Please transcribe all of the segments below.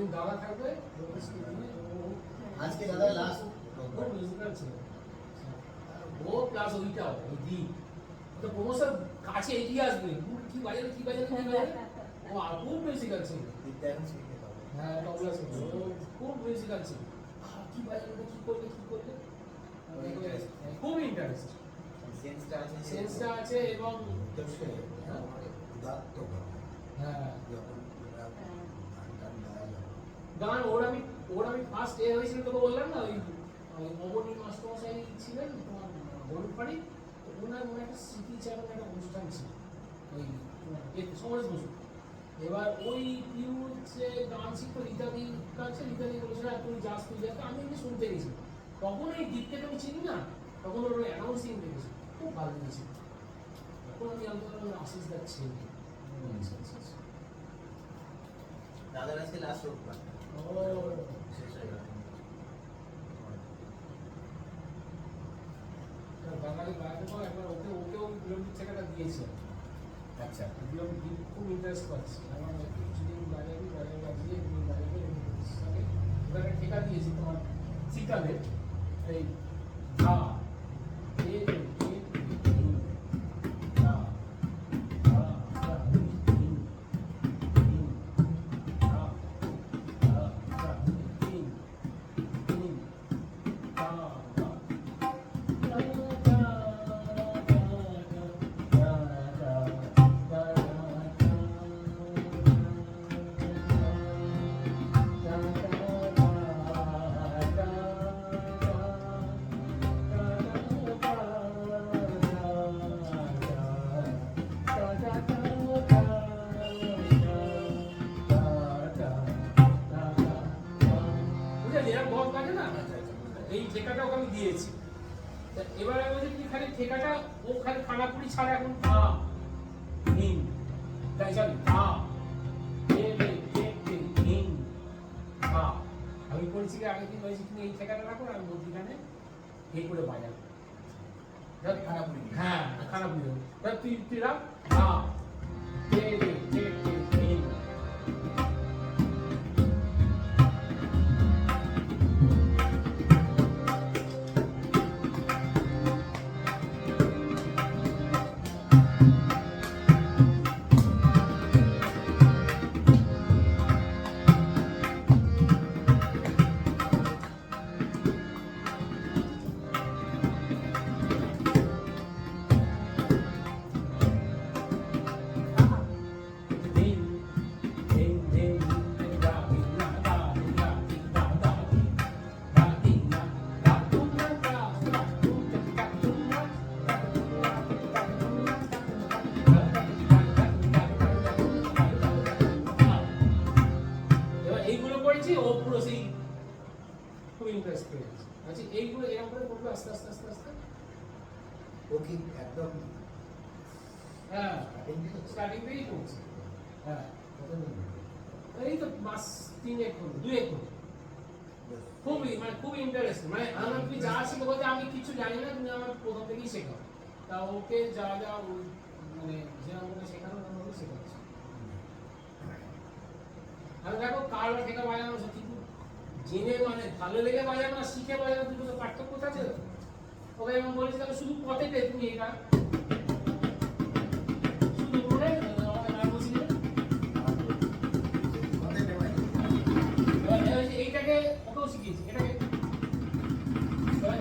একদিন দাদা থাকবে আজকে দাদা লাস্ট ও মিউজিক্যাল ছিল। ও প্লাস ওইটাও ওই দি তো প্রমোশন কাছে এগিয়ে আসবে। কি বাজাবে কি বাজাবে কি বাজাবে ও খুব মিউজিক্যাল ছিল। হ্যাঁ তবলা ছিল খুব মিউজিক্যাল ছিল। কি বাজাবে কি করবে কি করবে? খুব ইন্টারেস্ট সেন্সটা আছে। সেন্সটা আছে এবং হ্যাঁ। উদাত্ত ভাবে হ্যাঁ যখন ওরা গান টান গায় যখন, গান, ওর আমি ওর আমি ফার্স্ট এ হয়েছিল তোকে বললাম না, ওই অবনী মাস্টারমশাই ছিলেন তোমার গরুর বাড়ি তো ওনার ওনার একটা স্মৃতিচারণ একটা অনুষ্ঠান ছিল, ওই সমাজ বসু। এবার ওই পিউ যে গান শিখতো রীতাদির কাছে রীতাদি "আর তুই যাস তুই যাস। আমি এমনি শুনতে গেছি। তখন এই গীতটাকে আমি চিনি না, তখন ওর অ্যানাউন্সিং দেখেছি খুব ভালো লেগেছিল তখন আমি পারলাম আশিস দার ছেলে। দাদার আজকে লাস্ট রোববার। বাঙালি গায়ক একবার ওকে ওকেও বিলম্বিত ছেলেটা দিয়েছে আচ্ছা বিলম্বিত খুব ইন্টারেস্ট পাচ্ছি আমার কিছুদিন বাজাবি বাজাবি বাজিয়ে এগুলো সাথে ঠেকা দিয়েছি তোমার এই এই করে খারাপ। হ্যাঁ খারাপ তুই তুই রাখ ও কি একদম হ্যাঁ স্টার্টিং থেকেই করছে হ্যাঁ। এই তো মাস তিন এক দুই এক খুবই মানে খুব ইন্টারেস্ট মানে আমার তুমি যা শিখো বলতে আমি কিছু জানি না তুমি আমার প্রথম থেকেই শেখাও। তা ওকে যা যা মানে যে আমাকে শেখানো ওকে শেখাচ্ছে। আর দেখো কার ঠেকা বাজানো কিন্তু জেনে মানে ভালো লেগে বাজানো না শিখে বাজানো দুটো পার্থক্য আছে। ওকে আমি বলেছি তাহলে শুধু পথে পে তুমি এটা শুধু হচ্ছে এইটাকে ওকেও শিখিয়েছি। এটাকে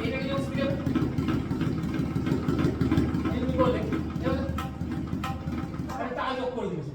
এটাকে যেমন স্পিডে আরে তাল যোগ করে দিয়েছে।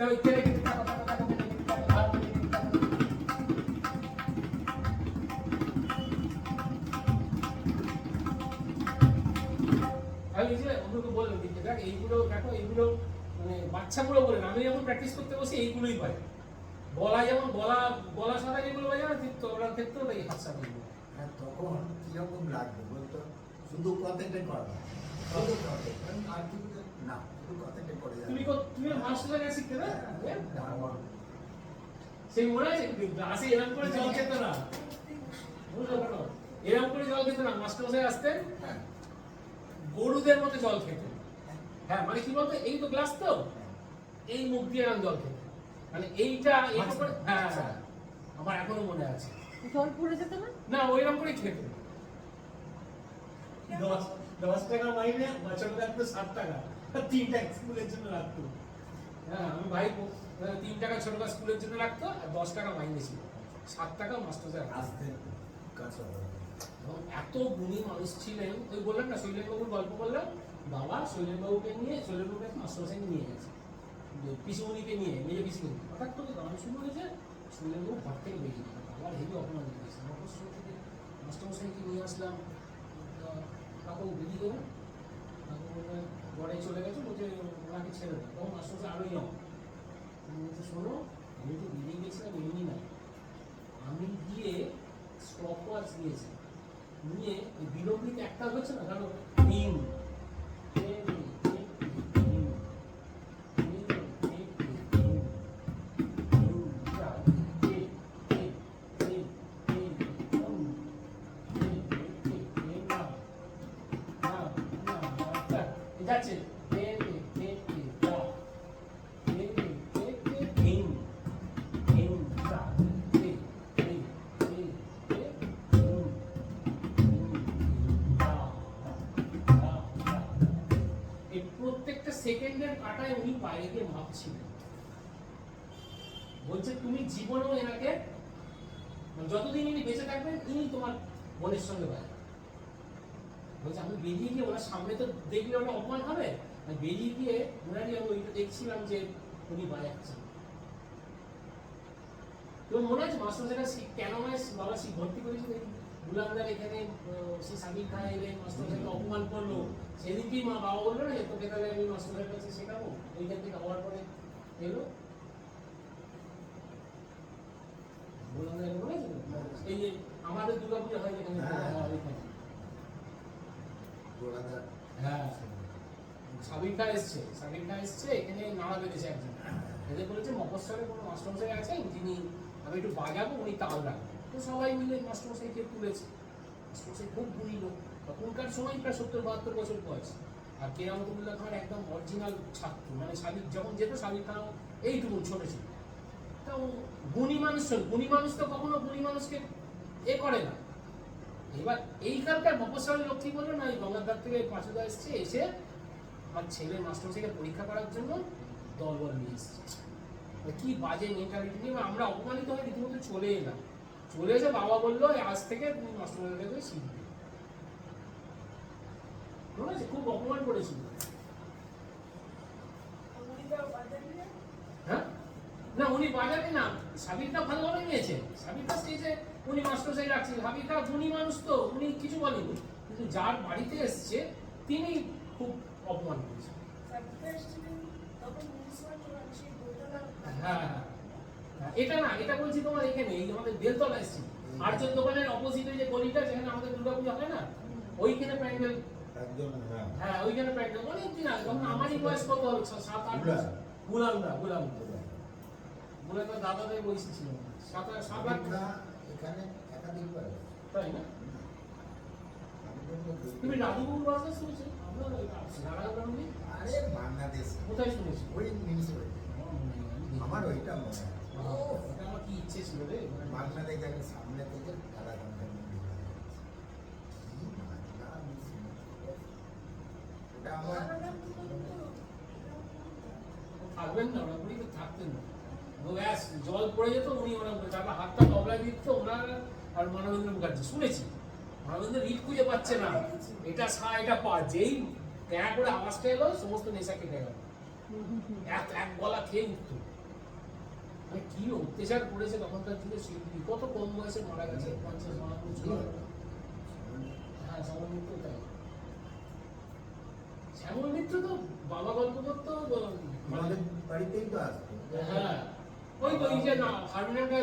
আমি যে অন্যকে বললাম কিন্তু দেখ এইগুলো দেখো এইগুলো মানে বাচ্চাগুলো বলে আমি যখন প্র্যাকটিস করতে বসি এইগুলোই পাই গলা যেমন গলা গলা সাদা যেগুলো বাজে না ঠিক তোলার ক্ষেত্রেও এই হাত হ্যাঁ, তখন কীরকম লাগবে বলতো? শুধু কথাটাই করা শুধু কথাটাই আর কিছু তুমি তুমি মাস্টার কাছে শিখতে না সেই মনে আছে গ্লাসে এরকম করে জল খেত না। এরকম করে জল খেত না মাস্টার মশাই আসতেন হ্যাঁ। গরুদের মতো জল খেত হ্যাঁ মানে কি বলতো? এই তো গ্লাস তো। এই মুখ দিয়ে এরকম জল খেত মানে এইটা করে হ্যাঁ হ্যাঁ। আমার এখনও মনে আছে। জল পড়ে যেত না? না ওইরকম করেই খেত দশ দশ টাকা মাইনে বছর রাখতো সাত টাকা। তিনটা স্কুলের জন্য রাখতো। হ্যাঁ আমি ভাই আহ, তিন টাকা ছোট স্কুলের জন্য রাখতো আর দশ টাকা মাইনে ছিল। সাত টাকা মাস্টার রাখতো আসতে কাছে এবং এত গুণী মানুষ ছিলেন ওই বললাম না শৈলেনবাবুর গল্প বললাম বাবা শৈলেনবাবুকে নিয়ে শৈলেনবাবুকে মাস্টারমশাইকে নিয়ে গেছে। পিসুমণিকে নিয়ে মেয়ে পিসুমণি। হঠাৎ করে গান শুরু হয়েছে শৈলেনবাবু ঘর থেকে বেরিয়ে গেল বাবার হেভি অপমান করেছে মফস্বল থেকে মাস্টারমশাইকে নিয়ে আসলাম। কাকু বেরিয়ে গেল কাকু বললে ঘরে চলে গেছে, বলছে ওনাকে ছেড়ে দেয় তখন আস্তে আস্তে আরোই হবে শোনো, আমি তো বেরিয়ে গেছিলাম এমনি না। আমি গিয়ে স্টপ ওয়াচ গিয়েছি নিয়ে বিলম্বিত একটা হয়েছে না কারণ জীবনেও এনাকে মানে যতদিন ইনি বেঁচে থাকবেন, ইনি তোমার বোনের সঙ্গে বাইরে বলছে, আমি বেরিয়ে গিয়ে ওনার সামনে তো দেখলে ওটা অপমান হবে? বেরিয়ে গিয়ে ওনারই আমি ওইটা দেখছিলাম যে উনি বাজাচ্ছেন তোমার মনে আছে মাস্টার যেটা কেন আমায় বাবা শিখ ভর্তি করেছিল গুলামদার এখানে সে সাবির খান এলেন মাস্টার অপমান করল। সেদিনকেই মা বাবা বলল না যে, তোকে তাহলে আমি মাস্টার কাছে শেখাবো। ওইখান থেকে হওয়ার পরে এলো গুলামদার মনে আছে তো? খান খান যিনি আমি একটু বাজাবো তাল তো সবাই মিলে তুলেছে খুব লোক তখনকার সত্তর বাহাত্তর বছর আর খান একদম অরিজিনাল ছাত্র মানে সাবির যখন যেত সাবির খানও এইটুকু ছোট ছিল। গুণী মানুষ গুণী মানুষ তো কখনো গুণী মানুষকে এ করে না। এবার এইখানকার মফস্বলের লক্ষ্মী বলল, না, এই গঙ্গাধার থেকে পাঁচুদা এসছে, এসে আমার ছেলে মাস্টারমশাইকে পরীক্ষা করার জন্য দলবল নিয়ে এসছে। কি বাজে মেন্টালিটি নিয়ে আমরা অপমানিত হয়ে রীতিমতো চলে এলাম। চলে এসে বাবা বলল, "এই আজ থেকে তুমি মাস্টারমশাইকে শিখবে। মনে আছে খুব অপমান করেছিল হ্যাঁ না উনি বাজারে না সাবিরটা ভালোভাবে নিয়েছে। সাবিরটা স্টেজে উনি মাস্টারসাই রাখছে সাবিরটা গুণী মানুষ তো উনি কিছু বলেনি কিন্তু যার বাড়িতে এসছে তিনি খুব অপমান করেছেন। হ্যাঁ হ্যাঁ হ্যাঁ, এটা না এটা বলছি তোমার এখানে এই আমাদের বেলতলা এসছি। আর্যর দোকানের অপোজিটে যে গলিটা যেখানে আমাদের দুর্গাপূজা হয় না ওইখানে প্যান্ডেল। হ্যাঁ। হ্যাঁ ওইখানে প্যান্ডেল। অনেক দিন আগে তখন আমারই বয়স কত হবে? সাত আট গুলাম। বছর। মূলত দাদাদের বয়সী ছিল। সাত এখানে একাধিকবার তাই না? তুমি আরে বাংলাদেশ। কোথায় শুনেছি? আমার ওইটা মনে আছে। আমার কি ইচ্ছে ছিল রে? বাংলাদেশ আমি সামনে থেকে নারায়ণগঞ্জে ওটা থাকবেন না ওরা থাকতেন না। ব্যাস জল পড়ে যেত উনি মানে তারপর হাতটা তবলায় দিত ওনার আর মানবেন্দ্র মুখার্জি। শুনেছি। মানবেন্দ্র রিট খুঁজে পাচ্ছে না। এটা সা এটা পা যেই প্যাঁ করে আওয়াজটা এলো সমস্ত নেশা কেটে গেল। এক এক গলা খেয়ে উঠতো। মানে কি অত্যাচার করেছে তখনকার দিকে শিল্পী। কত কম বয়সে মারা গেছে? পঞ্চাশ মারা হ্যাঁ সমন্বিত তাই। শ্যামল মিত্র তো বাবা গল্প করতো আমাদের বাড়িতেই তো আসতো। হ্যাঁ। ওই তো না হারমোনিয়ামটা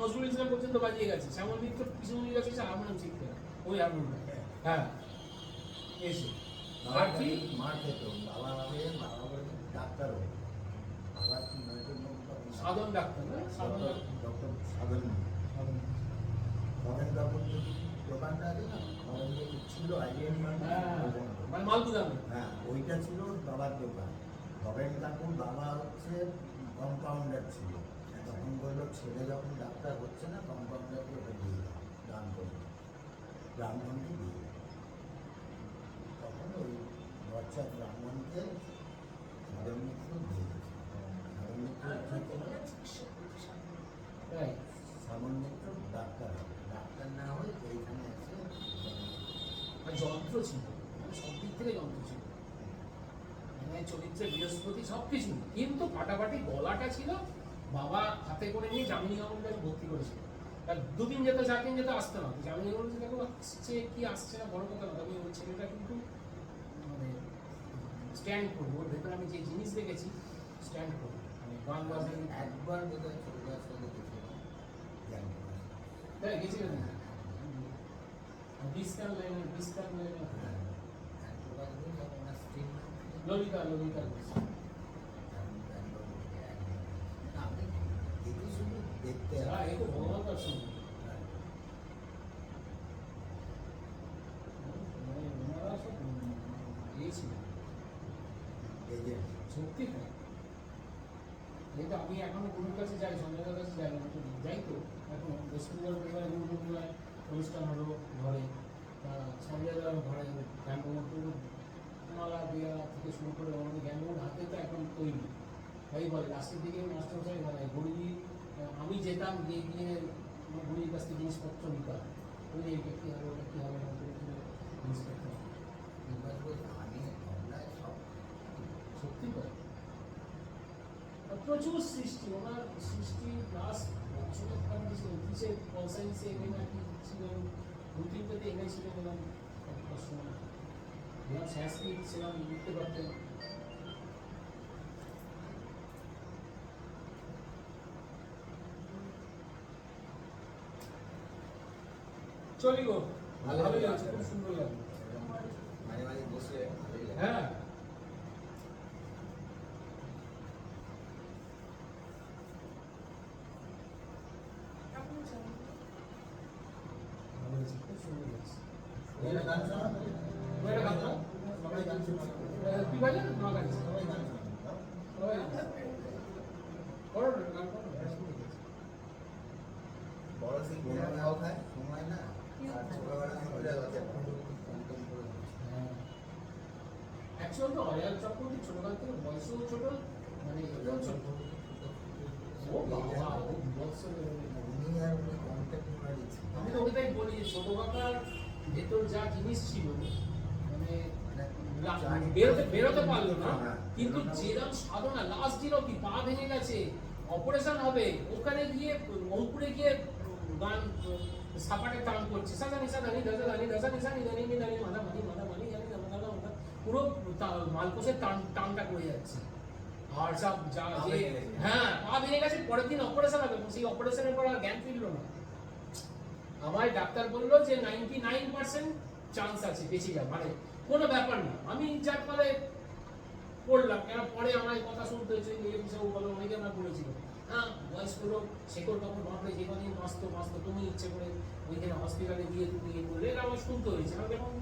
নজরুল ইসলাম পর্যন্ত বাজিয়ে গেছে। শ্যামল মিত্র নিয়ে গেছে হারমোনিয়াম শিখতে ওই হারমোনিয়ামটা। হ্যাঁ। এসে। আর কি মার খেত বাবা বাবা ডাক্তার হবে। বাবা সাধন ডাক্তার না? সাধন ডাক্তার। ডক্টর সাধন। সাধন। কাপুর দোকানটা আছে না ছিল আইডিয়ান হ্যাঁ। মানে হ্যাঁ ওইটা ছিল বাবার দোকান। খগেন কাপুর বাবা হচ্ছে কম্পাউন্ডার ছিল। তখন বলল ছেলে যখন ডাক্তার হচ্ছে না কম্পাউন্ডারকে ওটা দিয়ে দাও দান করে ব্রাহ্মণকে দিয়ে দাও তখন ওই বাচ্চা ব্রাহ্মণকে সাধন মিত্র দিয়ে সাধন ডাক্তার হবে। ডাক্তার না হয়ে এইখানে এসে মানে যন্ত্র ছিল। সব দিক থেকে যন্ত্র চরিত্রে বৃহস্পতি সব কিছু কিন্তু ফাটাফাটি গলাটা ছিল বাবা হাতে করে নিয়ে জামিনী গামনটাকে ভর্তি করেছিল। আর দুদিন যেত চার দিন যেত আসতে না। জামিনী গামন দেখো আসছে কি আসছে না বড় কথা তবে ওই ছেলেটা কিন্তু মানে স্ট্যান্ড করব। ওর ভেতরে আমি যে জিনিস দেখেছি স্ট্যান্ড করব। মানে গান বাজানো একবার বোধহয় ছোটদার সঙ্গে পারি তাই গেছিলেন বিস্তার লাইন বিস্তার লাইন একবার দিন যখন আমার স্ত্রীর নাম ছিল, ললিতা ললিতা দেখতে হ্যাঁ ভগবান দর্শন ওনারা সব যে সত্যি তাই এই তো আমি এখনও গুরুর কাছে যাই, সঞ্জয়ের কাছে যাই যাই তো। এখন গুরু অনুষ্ঠান হলো ঘরে। সঞ্জয় ঘরে মালা দেওয়া থেকে শুরু করে আমাদের জ্ঞানবন্ধুর হাতে তো এখন তৈরি তাই বলে লাস্টের দিকে মাস্টারমশাই বলে গরিবি আমি যেতাম গিয়ে গিয়ে আমার গরিবের কাছ থেকে জিনিসপত্র নিতাম ওই যে এটা কী হবে ওটা কী হবে না করে করে জিনিসপত্র এবার ওই গানে তবলায় সব সত্যি তাই আর প্রচুর সৃষ্টি ওনার সৃষ্টি প্লাস বছরের পর কিছু অফিসে কনসাইন্সে এনে নাকি ছিলেন দু তিনটাতে এনেছিলেন এরকম একটা সময় এবার সংস্কৃত ছিলাম লিখতে পারতেন চলি গো ভালো ভালোই লাগল। লাগছে খুব সুন্দর লাগল মাঝে মাঝে বসে ভালোই লাগে। হ্যাঁ ভালো লাগছে, খুব সুন্দর লাগছে। ওরা গান শোনাতো? ওরা গান শোনাতো? সবাই গান শোনাতো। আহ, তুই বাজান না গাইছিস সবাই গান শোনাতো। সবাই করো না, গান করো না। বড় সেই বোনারাও খায়, সময় না। আর ছোটবেলা থেকে ওরা কন্টেম করে দিচ্ছে। হ্যাঁ। Actual তো অরিয়াল চক্রবর্তী ছোটকাল থেকে বয়সও ছোট মানে এটাও ছোট ও বাবা ও বিভৎস level এর। উনি আর উনি contemporary ছিলেন। আমি তো ওটাই বলি যে ছোট কাকার ভেতর যা জিনিস ছিল বেরোতে বেরোতে পারল না কিন্তু যেরকম সাধনা লাস্ট দিন অব্দি পা ভেঙে গেছে অপারেশন হবে ওখানে গিয়ে অঙ্কুরে গিয়ে গান সাপাটে টান করছে সাদা নিশা দানি দাদা দানি দাদা নিশা নি দানি দানি মাদা মানি মাদা মানি জানি দাদা মাদা পুরো মালকোষের টান টানটা করে যাচ্ছে আর সব যা যে হ্যাঁ পা ভেঙে গেছে পরের দিন অপারেশন হবে সেই অপারেশনের পর আর জ্ঞান ফিরলো না আমায় ডাক্তার বলল যে নাইনটি নাইন পার্সেন্ট চান্স আছে বেঁচে যাওয়ার মানে কোনো ব্যাপার না। আমি যার ফলে পড়লাম, কেন পরে আমার কথা শুনতে হয়েছে এই বিষয়ে বলো, অনেকে আমরা বলেছিল হ্যাঁ বয়স্ক লোক শেকড় তখন বাঁধলে যে কদিন বাঁচতো বাঁচতো তুমি ইচ্ছে করে ওইখানে হসপিটালে গিয়ে তুমি ইয়ে করলে এটা আমার শুনতে হয়েছে। আমি যখন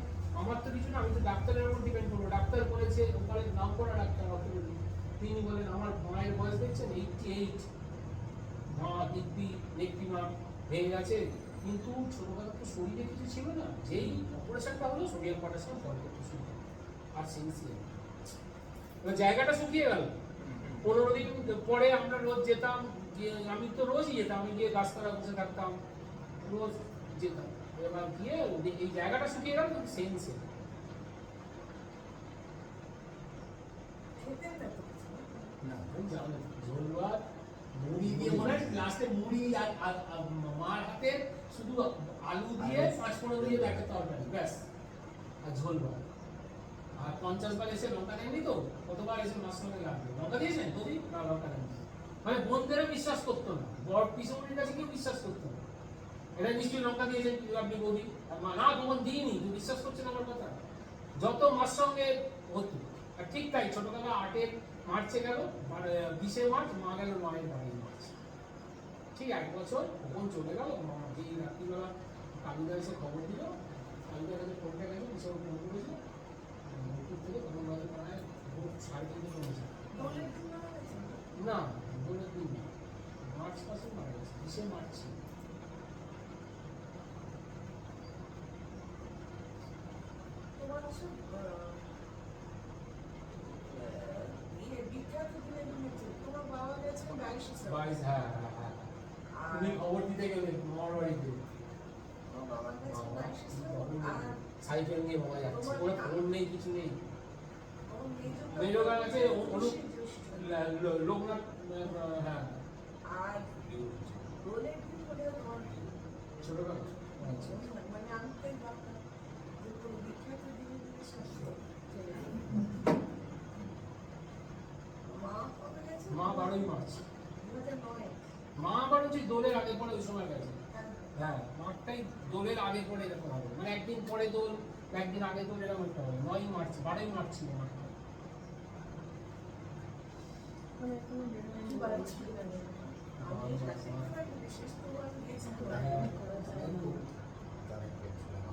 আমার তো কিছু না, আমি তো ডাক্তারের উপর ডিপেন্ড করব। ডাক্তার বলেছে ওখানে নাম করা ডাক্তার অর্থোপেডিক তিনি বলেন, আমার মায়ের বয়স দেখছেন? এইটটি এইট মা, দিব্যি নেকটি মা, ভেঙে গেছে? কিন্তু ছোটবেলা তো শরীরে কিছু ছিল না। যেই অপারেশনটা হলো সোডিয়াম পটাশিয়াম ফল করতে শুরু। আর সেন্সিয়াল এবার জায়গাটা শুকিয়ে গেল। পনেরো দিন পরে আমরা রোজ যেতাম গিয়ে আমি তো রোজই যেতাম আমি গিয়ে গাছতলা বসে থাকতাম রোজ যেতাম। এবার গিয়ে এই জায়গাটা শুকিয়ে গেল কিন্তু কিছু না। ঝোল ভাত মুড়ি দিয়ে মনে হয় লাস্টে মুড়ি আর আর মার হাতে শুধু আলু দিয়ে পাঁচ ফোড়ন দিয়ে একটা তরকারি ব্যাস। আর ঝোল ভাত আর পঞ্চাশ বার এসে লঙ্কা দেননি তো? কতবার এসে লাগবে লঙ্কা দিয়েছেন? না লঙ্কা দেননি মানে বোনদেরও বিশ্বাস করতো না। বড় পিসমনির কাছে কেউ বিশ্বাস করতো না। এটা নিশ্চয়ই লঙ্কা দিয়েছেন আপনি মা না তখন দিইনি। তুমি বিশ্বাস করছেন আমার কথা? যত মার সঙ্গে হতো। আর ঠিক তাই ছোটবেলা আটের মার্চে গেল মানে বিশে মার্চ মা গেল মায়ের বাড়ি মার্চ ঠিক এক বছর কখন চলে গেল মা যেই রাত্রিবেলা কালুদা এসে খবর দিল কালুদার কাছে ফোনটা গেছে বিশাল ফোন করেছে মুকুর থেকে তখন বাজে প্রায় ভোর সাড়ে তিনটে দোলের গেছে না? বলে দিন না। মার্চ মাসে মারা গেছে বিশে মার্চ। তোমার ওসব, আহ, আহ, ইয়ে বিখ্যাত দিনে দিনেছে। তোমার বাবা গেছে বাইশে হ্যাঁ হ্যাঁ হ্যাঁ তুমি খবর দিতে গেলে মামার বাড়িতে সাইকেল নিয়ে বাবা যাচ্ছে। কোনো ফোন নেই কিছু নেই। আমার মেজো মেজো আছে। লোকনাথ হ্যাঁ আর দোলের দিন বলে তোমার ছোট কাকা আচ্ছা মানে আমি তো এই ভাবতাম যে কোনো বিখ্যাত দিনে দিনে সব চলে যাবে। মা কবে গেছে? মা বারোই মার্চ দু হাজার নয়। মা আবার হচ্ছে দোলের আগে পরে ওই সময় গেছে হ্যাঁ। মাঠটাই দোলের আগে পরে এরকম হবে মানে একদিন পরে দোল একদিন আগে দোল এরকম একটা হবে নয়ই মার্চ বারোই মার্চ ছিল মাঠটা কি বলা ছিল জানি না। আমি কাছে প্রায় বিশেষ করে আমি গেছি তো আর হ্যাঁ। কি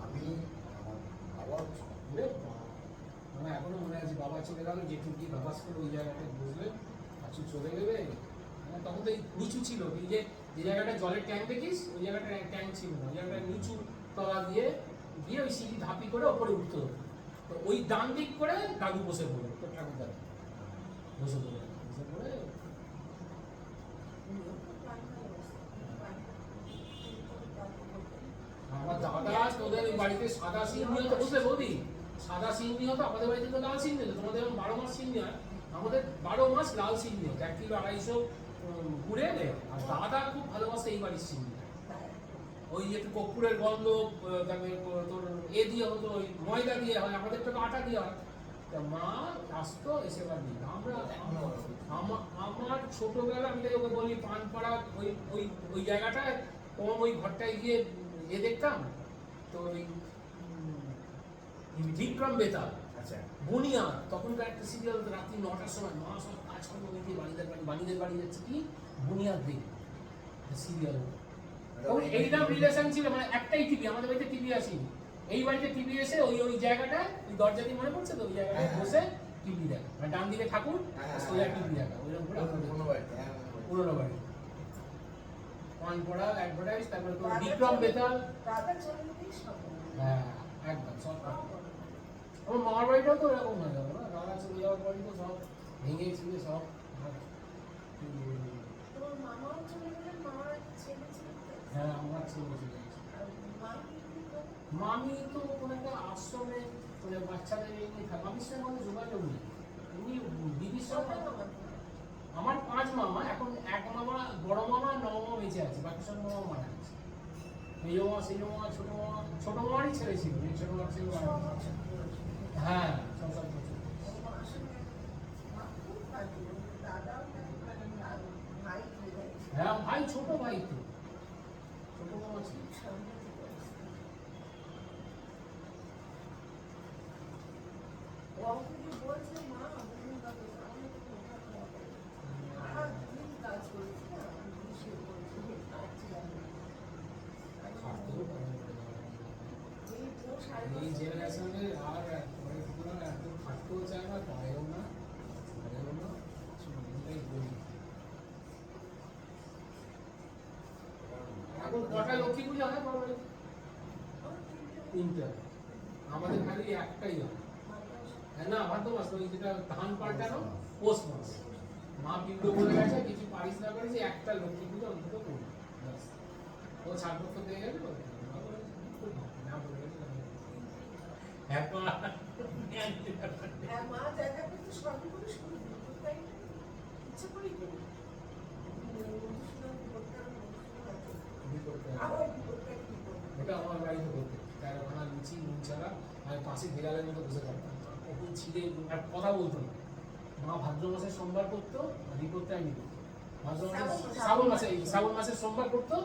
আমি আমার বাবা। আমার এখনও মনে আছে বাবা চলে গেল জেঠু গিয়ে বাবাস করে ওই জায়গাটায় বসলেন আচ্ছা চলে গেলে মানে তখন তো এই নিচু ছিল এই যে যে জায়গাটা জলের ট্যাঙ্ক দেখিস, ওই জায়গাটা ট্যাঙ্ক ছিল না। ওই জায়গাটা নিচু তলা দিয়ে গিয়ে ওই সিঁড়ি ধাপি করে ওপরে উঠতে হতো। তো ওই ডান দিক করে দাদু বসে পড়ে, তো ঠাকুর দাদু। বসে পড়ে বসে পড়ে। আমার দাদা, তোদের বাড়িতে সাদা সিন্নি হতো বুঝলে বৌদি। সাদা সিন্নি হতো আমাদের বাড়িতে তো লাল সিন্নি হতো তোমাদের বারো মাস সিন্নি হয় আমাদের বারো মাস লাল সিন্নি হতো এক কিলো আড়াইশো ঘুরে আর দাদা খুব ভালোবাসে এই বাড়ির সিন্নি হ্যাঁ। ওই একটু কর্পূরের গন্ধ তারপরে তোর এ দিয়ে হতো, ওই ময়দা দিয়ে হয়, আমাদের তো আটা দিয়ে হয়। তা মা আসতো, এসে বাড়ি আমরা আমার ছোটবেলা আমি ওকে বলি, পানপাড়া ওই ওই ওই জায়গাটায় কম ওই ঘরটায় গিয়ে এ দেখতাম, তো ওই বিক্রম বেতাল। আচ্ছা বুনিয়া তখনকার একটা সিরিয়াল রাত্রি নটার সময় মা সব কাজকর্ম মেয়েদের বাড়িদের বাড়ি বাড়িদের বাড়ি যাচ্ছে কি? বুনিয়াদ দিন সিরিয়াল এইরকম রিলেশন ছিল মানে একটাই টিভি আমাদের বাড়িতে টিভি আসেনি। এই বাড়িতে টিভি এসে ওই ওই জায়গাটা ওই দরজা দিয়ে মনে পড়ছে তো? ওই জায়গাটায় হ্যাঁ, হ্যাঁ। বসে টিভি দেখা। মানে ডান দিকে ঠাকুর হ্যাঁ, সোজা টিভি দেখা। ওইরকম করে। পুরোনো বাড়ি। পান পড়া অ্যাডভার্টাইজ তারপরে তোর বিক্রম বেতাল। হ্যাঁ একদম সব। আমার মামার বাড়িটাও তো এরকম হয়ে গেল না? দাদা চলে যাওয়ার পরই তো সব ভেঙে ছিল সব? হ্যাঁ। আমার ছেলে চলে গেছে? মামি তো কোনো একটা আশ্রমে মানে বাচ্চাদের এই নিয়ে থাকে মামির সঙ্গে আমাদের যোগাযোগ নেই। এমনি দিদির সঙ্গে আমার পাঁচ মামা এখন এক মামা বড় মামা নবমা বেঁচে আছে বাকি সব মামা মারা গেছে। মেজো মামা সেজো মামা ছোট মামা ছোট মামারই ছেলে ছিল ছোট মামা ছিল ছ বছর বয়স। হ্যাঁ ছ সাত বছর ও মা আসলে মা খুব কাঁদে। দাদাও কাঁদে, দুটি আমাদের খালি একটাই হ্যাঁ না ভাদ্র মাস ওই যেটা ধান পাল্টানো পৌষ মাস। মা পিণ্ড বলে গেছে, কিছু পারিস না করেছে একটা লক্ষ্মী পুজো অন্তত করবি। ও ছাড়পত্র দিয়ে গেল হ্যাঁ মা। হ্যাঁ ওটা আমার বাড়িতে করতে তেরো খানা লুচি নুন ছাড়া আমি পাশে বিড়ালের মতো বসে থাকতাম। কখন ছিঁড়ে এক কথা বলতো না। মা ভাদ্র মাসের সোমবার করতো রি করতে আমি করতো ভাদ্র মাসে। শ্রাবণ মাসে শ্রাবণ মাসের সোমবার করতো।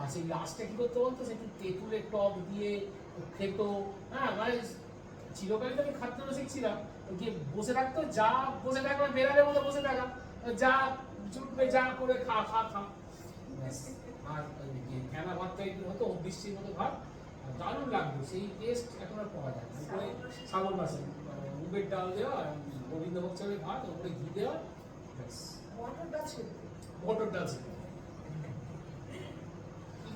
আর সেই লাস্টে কি করতে বলতো? সে একটু তেঁতুলের টক দিয়ে খেত। হ্যাঁ মানে চিরকালই তো আমি খাদ্য শিখছিলাম গিয়ে বসে থাকতো যা বসে থাকলাম বেড়ালের মতো বসে থাকা। যা চুটবে যা করে খা খা খা। আর ফেনা ভাত টাইপের হতো বৃষ্টির মতো ভাত আর দারুণ লাগতো। সেই টেস্ট এখন আর পাওয়া যায় না। উপরে শ্রাবণ মাসে আহ, মুগের ডাল দেওয়া গোবিন্দভোগ চালের ভাত উপরে ঘি দেওয়া ব্যাস। মটর গাছ সেদ্ধ। মটর ডাল ছিল।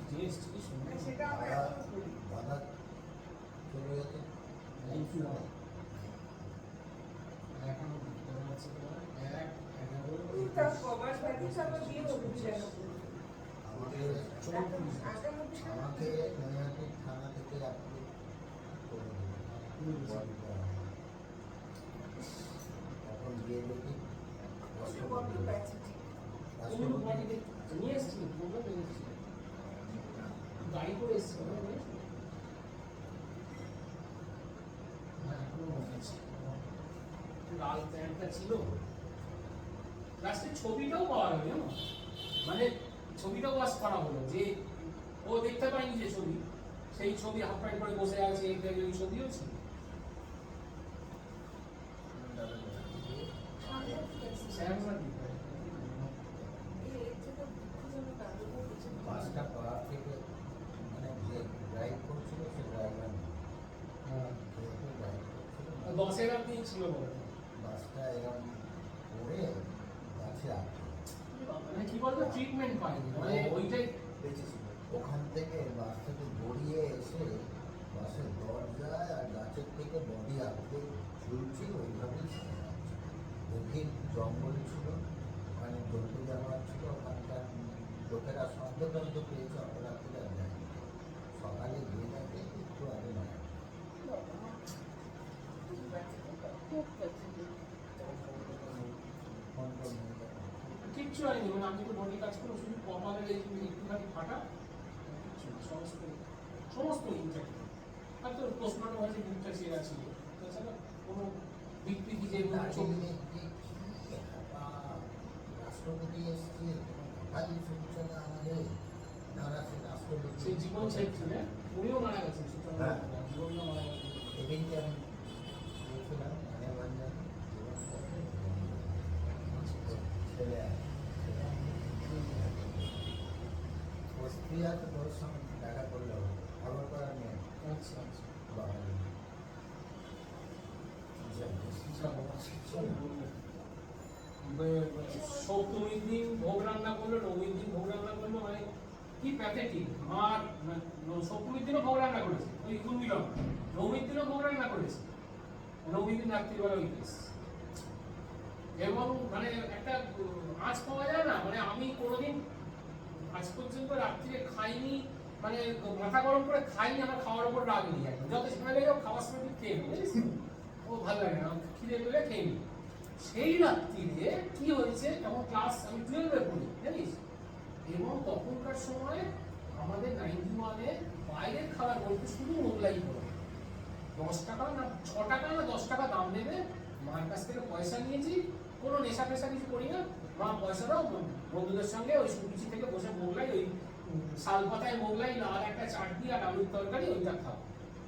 টেস্ট কি সুন্দর। সেটা আমরা এখন দাদা চলে যেত. এখন এক এগারো থানা থেকে আপনি এসেছিলে গাড়ি করে আছে। লাল প্যান্টটা ছিল লাস্টে ছবিটাও পাওয়া জানো মানে ছবিটাও ওয়াশ করা হলো যে ও দেখতে পায়নি যে ছবি সেই ছবি হাফ প্যান্ট করে বসে আছে এই টাইপের ওই ছবিও ছিল বাসটা পাওয়ার থেকে মানে যে ড্রাইভ করছিল সে ড্রাইভার আর দিন ছিল বাসটা এরকম করে গাছে আটকে মানে কি বলতো ট্রিটমেন্ট পাইনি মানে ওইটাই ওখান থেকে বাস থেকে গড়িয়ে এসে বাসের দরজায় আর গাছের থেকে বডি আটকে ঝুলছে ওইভাবেই গভীর জঙ্গল ছিল ওখানে জন্তু জানোয়ার ছিল ওখানকার লোকেরা শব্দ টব্দ পেয়েছে অপরাধীরা যায় সকালে গিয়ে দেখে একটু আগে মারা গেছে। ফোন করে নিয়ে গেছে। কিচ্ছু হয়নি। মানে আমি তো বডি কাজ করে শুধু কপালের এই যে একটুখানি ফাটা কিচ্ছু না, সমস্ত সমস্ত ইনফেক্ট আর তো পোস্টমর্টম হয়েছে বুকটা ছেঁড়া ছিল তাছাড়া কোনো যে দার্জিলিংয়ে কি বাবা, রাষ্ট্রপতি এসছে শুনছে না আমাদের তারা সে রাষ্ট্রপতি। সেই জীবন ছেড়ছিলেন উনিও মারা গেছেন সুতরাং হ্যাঁ। জীবনও মারা গেছেন এদিনকে আমি গিয়েছিলাম মানে বাজার ছেলে আছে। ওর স্ত্রী আছে তোর সঙ্গে দেখা করলে হবে খবর করার নেই আচ্ছা আচ্ছা বাবা ভোগ রান্না করল নবমীর ভোগ রান্না করল মানে কি মানে ভোগ রান্না করেছে ওই দিনও ভোগ রান্না করেছে নবমীর দিন রাত্রিবেলা ওই কেস এবং মানে একটা উম, পাওয়া যায় না মানে আমি কোনোদিন আজ পর্যন্ত রাত্রিরে খাইনি মানে মাথা গরম করে খাইনি আমার খাওয়ার উপর রাগ নেই যত সময় লেগে খাওয়ার সময় খেয়ে? ও ভালো লাগে না খিদে পেলে খেয়ে নিই সেই রাত্রিরে কি হয়েছে তখন ক্লাস আমি টুয়েলভে পড়ি, জানিস? এবং তখনকার সময় আমাদের নাইনটি ওয়ানে বাইরের খাবার বলতে শুধু মোগলাই করে দশ টাকা না, ছ টাকা না দশ টাকা দাম দেবে, মার কাছ থেকে পয়সা নিয়েছি, কোনো নেশা ফেশা কিছু করি না, মা পয়সা দাও বন্ধুদের সঙ্গে ওই সুরুচি থেকে বসে মোগলাই, ওই শাল পাতায় মোগলাই না আর একটা চাটনি আর আলুর তরকারি, ওইটা খাও।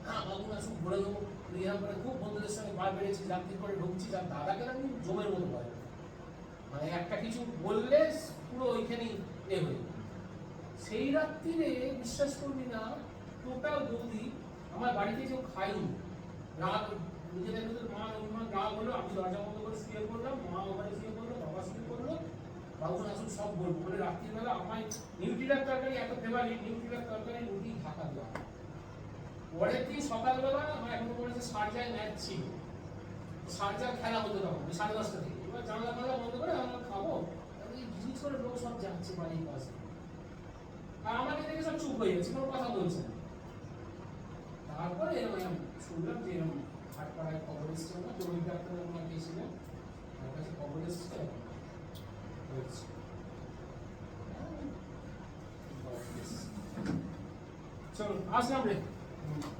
হ্যাঁ বাবু, না, সব ঘুরে দেবো। এরকম করে খুব বন্ধুদের সঙ্গে বার বেড়েছি রাত্রি করে ঢুকছি, যার দাদাকে আমি জমের মতো ভয়। মানে একটা কিছু বললে পুরো ওইখানেই এ হয়ে সেই রাত্রিরে বিশ্বাস করবি না, টোটাল বৌদি আমার বাড়িতে কেউ খাইনি রাত নিজেদের ভিতরে মা অভিমান রাগ হলো, আমি দরজা বন্ধ করে শুয়ে পড়লাম, মা ওখানে শুয়ে পড়ল, বাবা শুয়ে পড়ল বাবু আসুন সব বলব। বলে রাত্রিবেলা আমায় নিউট্রিলার তরকারি, এত ফেভারিট নিউট্রিলার তরকারি, রুটি ঢাকা দেওয়া পরের দিন সকালবেলা আমার এখনও হচ্ছে সারজায় ম্যাচ ছিল। সারজার খেলা হতো তখন সাড়ে দশটা থেকে। এবার জানলা ফানলা বন্ধ করে আমরা খাব। এই করে লোক সব যাচ্ছে বাড়ির পাশে। আর আমাকে দেখে সব চুপ হয়ে যাচ্ছে, কোনো কথা বলছে তারপরে এরকম শুনলাম যে এরকম হাটপাড়ায় খবর এসছে না, জরুরি ডাক্তার ওনার গিয়েছিলেন। আমার কাছে খবর এসছে। হয়েছে চলো আসলাম রে। Mm-hmm.